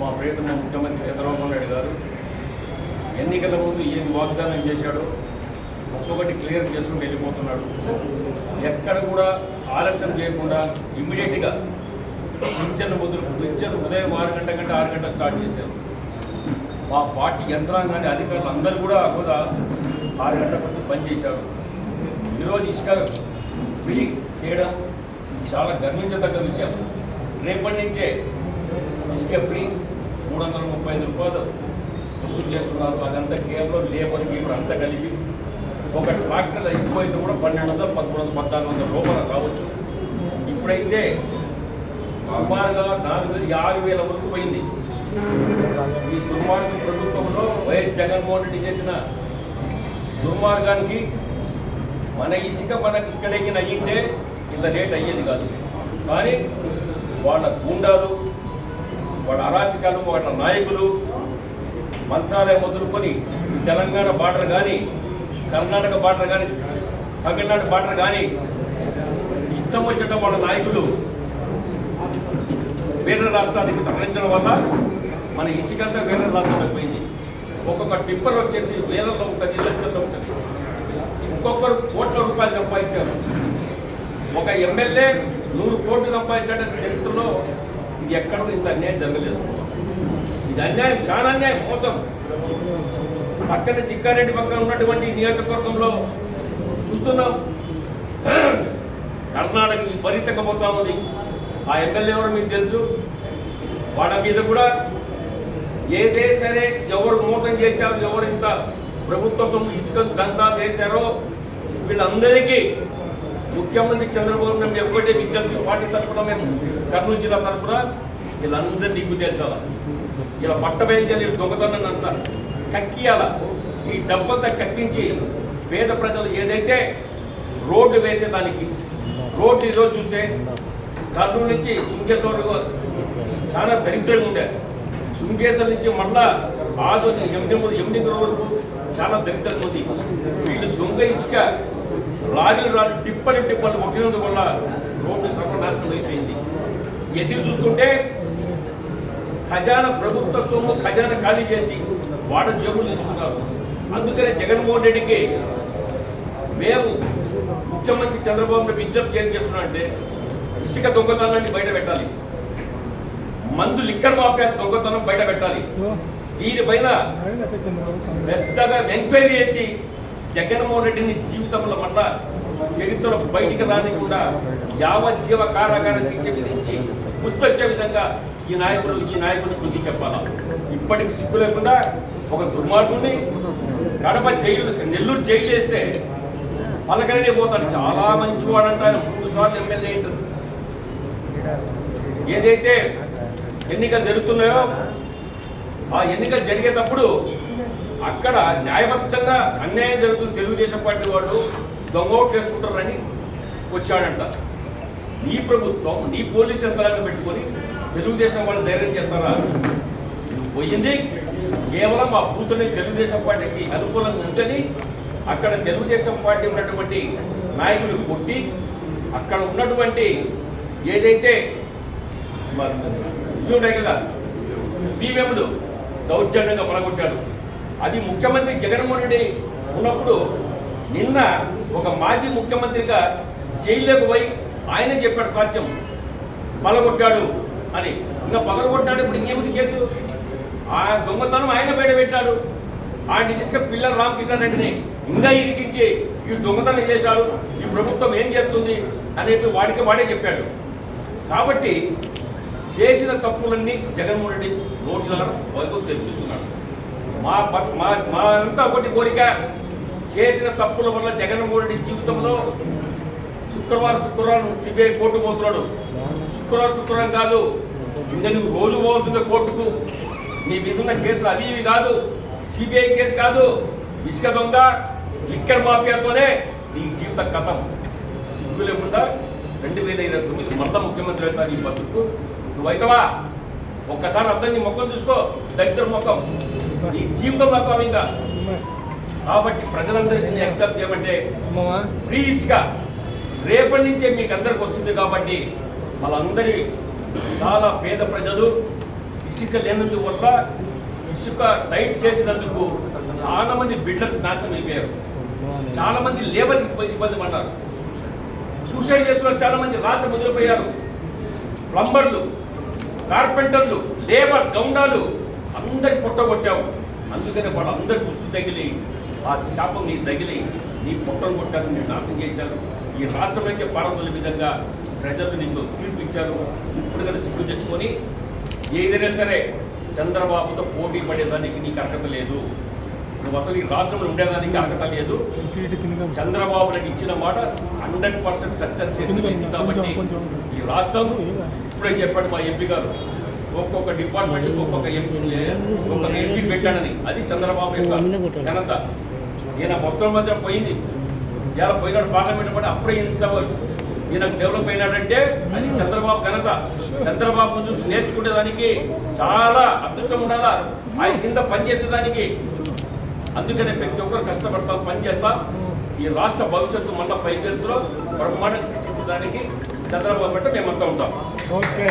మా ప్రియతమ ముఖ్యమంత్రి చంద్రబాబు నాయుడు గారు. ఎన్నికల ముందు ఏం వాగ్దానం చేశాడో. ఒక్కొక్కటి క్లియర్ చేసుకుంటూ వెళ్ళిపోతున్నాడు. ఎక్కడ కూడా ఆలస్యం చేయకుండా ఇమ్మీడియట్గా పింఛన్ మొదలు పింఛన్ ఉదయం ఆరు గంట కంటే ఆరు గంట స్టార్ట్ చేశారు. మా పార్టీ యంత్రాంగాన్ని అధికారులు అందరూ కూడా కూడా ఆరు గంటల పట్టు పనిచేశారు ఈరోజు ఇసుక ఫ్రీ చేయడం చాలా గర్వించదగ్గ విషయం. రేపటి నుంచే ఇసుక ఫ్రీ మూడు వందల ముప్పై ఐదు రూపాయలు వసూలు చేస్తున్నారు. అదంతా కేవలం లేబర్ గీబర్ అంతా కలిపి ఒక ట్రాక్టర్ ఎక్కువైతే కూడా పన్నెండు వందలు పదమూడు వందల పద్నాలుగు వందల రూపాయలు రావచ్చు ఇప్పుడైతే సుమారుగా నాలుగు వేల ఆరు వేల వరకు పోయింది. ఈ దుర్మార్గ ప్రభుత్వంలో వైఎస్ జగన్మోహన్ రెడ్డి చేసిన దుర్మార్గానికి మన ఇసుక మనకి ఇక్కడికి అయ్యింటే ఇంత రేట్ అయ్యేది కాదు. కానీ వాళ్ళ గుండాలు వాళ్ళ అరాచకాలు వాళ్ళ నాయకులు మంత్రాలయం మొదలుకొని తెలంగాణ బార్డర్ కానీ కర్ణాటక బార్డర్ కానీ తమిళనాడు బార్డర్ కానీ ఇష్టం వచ్చేట వాళ్ళ నాయకులు వేరే రాష్ట్రానికి తరలించడం వల్ల మన ఇసుకంతా వేరే రాష్ట్రాలకు పోయింది. ఒక్కొక్క టిప్పర్ వచ్చేసి వేలలో ఉంటుంది లక్షల్లో ఉంటుంది. ఇంకొకరు కోట్ల రూపాయలు సంపాదించారు. ఒక ఎమ్మెల్యే నూరు కోట్లు సంపాదించాడని చరిత్రలో ఇది ఎక్కడ ఇంత అన్యాయం జరగలేదు. ఇది అన్యాయం చాలా అన్యాయం మోసం. పక్కన చిక్కారెడ్డి పక్కన ఉన్నటువంటి నియోజకవర్గంలో చూస్తున్నాం. కర్ణాటక విపరీతంగా పోతా ఉంది. ఆ ఎమ్మెల్యే ఎవరు మీకు తెలుసు. వాళ్ళ మీద కూడా ఏదే సరే ఎవరు మోసం చేశారు ఎవరు ఇంత ప్రభుత్వ సొమ్ము ఇసుక దందా చేశారో వీళ్ళందరికీ ముఖ్యమంత్రి చంద్రబాబు నాయుడు మేము ఎప్పుడే విజ్ఞప్తి పార్టీ తరఫున మేము కర్నూలు జిల్లా తరఫున వీళ్ళందరినీ దిగ్గు తెచ్చాల ఇలా పట్టబయలు దొంగతనాన్ని అంతా కక్కియాల ఈ డబ్బంతా కక్కించి పేద ప్రజలు ఏదైతే రోడ్డు వేసేదానికి రోడ్డు ఈరోజు చూస్తే కర్నూలు నుంచి సుంకేశ్వర వరకు చాలా దరిద్రంగా ఉండే. శృంగేశ్వర నుంచి మళ్ళా ఆదు ఎనిమిది ఎనిమిది వరకు చాలా దరిద్రంగా ఉంది వీళ్ళు దొంగ ఇసుక లారీలు రాళ్ళు టిప్పలు టిప్పలు కొట్టినందు వల్ల రోడ్డు సర్వనాశనం అయిపోయింది. ఎదురు చూస్తుంటే ఖజానా ప్రభుత్వ సొమ్ము ఖజానా ఖాళీ చేసి వాడ జేబులు తెచ్చుకున్నారు అందుకనే జగన్మోహన్ రెడ్డికి మేము ముఖ్యమంత్రి చంద్రబాబు నాయుడు విజ్ఞప్తి ఏం చేస్తున్నామంటే ఇసుక దొంగతనాన్ని బయట పెట్టాలి. మందు లిక్కర్ మాఫియా దొంగతనం బయట పెట్టాలి. దీనిపైన పెద్దగా ఎంక్వైరీ చేసి జగన్మోహన్ రెడ్డిని జీవితంలో మళ్ళా చరిత్రలో బయటికి రానికుండా యావజ్జీవ కారాగార శిక్ష విధించి గుర్తొచ్చే విధంగా ఈ నాయకులు ఈ నాయకులు బుద్ధి చెప్పాలా? ఇప్పటికి సిగ్గు లేకుండా ఒక దుర్మార్గుని కడప జైలు నెల్లూరు జైలు వేస్తే పలకనే పోతాడు. చాలా మంచివాడు అంటారు మూడు సార్లు ఎమ్మెల్యే ఏదైతే ఎన్నికలు జరుగుతున్నాయో ఆ ఎన్నికలు జరిగేటప్పుడు అక్కడ న్యాయబద్ధంగా అన్యాయం జరుగుతుంది తెలుగుదేశం పార్టీ వాళ్ళు దొంగవుట్ చేసుకుంటారని వచ్చాడంట. నీ ప్రభుత్వం నీ పోలీస్ యంత్రాన్ని పెట్టుకొని తెలుగుదేశం వాళ్ళు ధైర్యం చేస్తారా? నువ్వు పోయింది కేవలం ఆ బూతుని తెలుగుదేశం పార్టీకి అనుకూలంగా ఉందని అక్కడ తెలుగుదేశం పార్టీ ఉన్నటువంటి నాయకులు కొట్టి అక్కడ ఉన్నటువంటి ఏదైతే మ- ఇవి ఉన్నాయి కదా బీవెంలు దౌర్జన్యంగా పలగొట్టాడు అది ముఖ్యమంత్రి జగన్మోహన్ రెడ్డి ఉన్నప్పుడు నిన్న ఒక మాజీ ముఖ్యమంత్రిగా జైల్లోకి పోయి ఆయన చెప్పాడు సాధ్యం పలగొట్టాడు అని. ఇంకా పగలగొట్టాడు ఇప్పుడు ఇంకేమిటి కేసు? ఆ దొంగతనం ఆయన బయట పెట్టాడు. ఆయన తీసుక పిల్లల రామకృష్ణ రెడ్డిని ఇంకా ఇరికించి ఈ దొంగతనం చేశాడు. ఈ ప్రభుత్వం ఏం చేస్తుంది అనేది వాడికి వాడే చెప్పాడు. కాబట్టి చేసిన తప్పులన్నీ జగన్మోహన్ రెడ్డి నోట్ల వైపు తెప్పిస్తున్నాడు మా మా మా అంతా ఒకటి కోరిక చేసిన తప్పుల వల్ల జగన్మోహన్ రెడ్డి జీవితంలో శుక్రవారం శుక్రవారం సిబిఐ కోర్టు పోతున్నాడు. శుక్రవారం శుక్రవారం కాదు ఇంకా నువ్వు రోజు పోతుంది కోర్టుకు. నీ మీద ఉన్న కేసులు అవి ఇవి కాదు సిబిఐ కేసు కాదు ఇసుక దొంగ లిక్కర్ మాఫియాతోనే నీ జీవిత కథం. సిగ్గు లేకుండా రెండు వేల ఇరవై తొమ్మిది మొత్తం ముఖ్యమంత్రి అవుతారు ఈ బతుకు. నువ్వు అవుతావా ఒక్కసారి అర్థం నీ మొక్కం చూసుకో. దరిద్ర మొక్కం నీ జీవితం మొక్కం ఇంకా కాబట్టి ప్రజలందరికీ నేను విజ్ఞప్తి ఏమంటే ఫ్రీస్గా రేపటి నుంచే మీకు అందరికి వస్తుంది కాబట్టి వాళ్ళందరి చాలా పేద ప్రజలు ఇసుక లేనందువల్ల ఇసుక టైట్ చేసినందుకు చాలా మంది బిల్డర్స్ నాశనం అయిపోయారు. చాలా మంది లేబర్ ఇబ్బంది ఇబ్బంది పడ్డారు. సూసైడ్ చేస్తున్న చాలా మంది రాష్ట్రం వదిలిపోయారు. ప్లంబర్లు కార్పెంటర్లు లేబర్ గౌండాలు అందరి పొట్టగొట్టావు అందుకనే వాళ్ళందరి గుర్తు తగిలి ఆ శాపం నీకు తగిలి నీ పొట్టను కొట్టారు నేను నాశనం చేశాను ఈ రాష్ట్రంలోకి పారదల విధంగా ప్రజలు నిన్ను తీర్పిచ్చారు. ఇప్పుడు కనుక సిగ్గు తెచ్చుకొని ఏదైనా సరే చంద్రబాబుతో పోటీ పడేదానికి నీకు అర్హత లేదు. నువ్వు అసలు ఈ రాష్ట్రంలో ఉండేదానికి అర్హత లేదు. చంద్రబాబు నాయుడు ఇచ్చిన మాట హండ్రెడ్ పర్సెంట్ సక్సెస్ చేసి కొంచెం, కాబట్టి. ఈ రాష్ట్రం ఇప్పుడే చెప్పాడు మా ఎంపీ గారు. ఒక్కొక్క డిపార్ట్మెంట్ ఒక్కొక్క ఎంపీ ఒక్కొక్క ఎంపీ పెట్టాడని. అది చంద్రబాబు యొక్క ఘనత. ఈయన మొత్తం మధ్య పోయింది. ఇలా పోయినాడు పార్లమెంట్ పడి అప్పుడే ఇంత ఈయన డెవలప్ అయినాడంటే అది చంద్రబాబు ఘనత. చంద్రబాబు చూసి నేర్చుకునేదానికి చాలా అదృష్టం ఉండాలా? ఆయన కింద పనిచేసేదానికి అందుకనే ప్రతి ఒక్కరు కష్టపడతాం పని చేస్తాం ఈ రాష్ట్ర భవిష్యత్తు మళ్ళీ ఫైవ్ బ్రహ్మాండం బ్రహ్మాండంగా తీర్చిదిద్దడానికి చంద్రబాబు మేము మేమంతా ఉంటాం. ఓకే.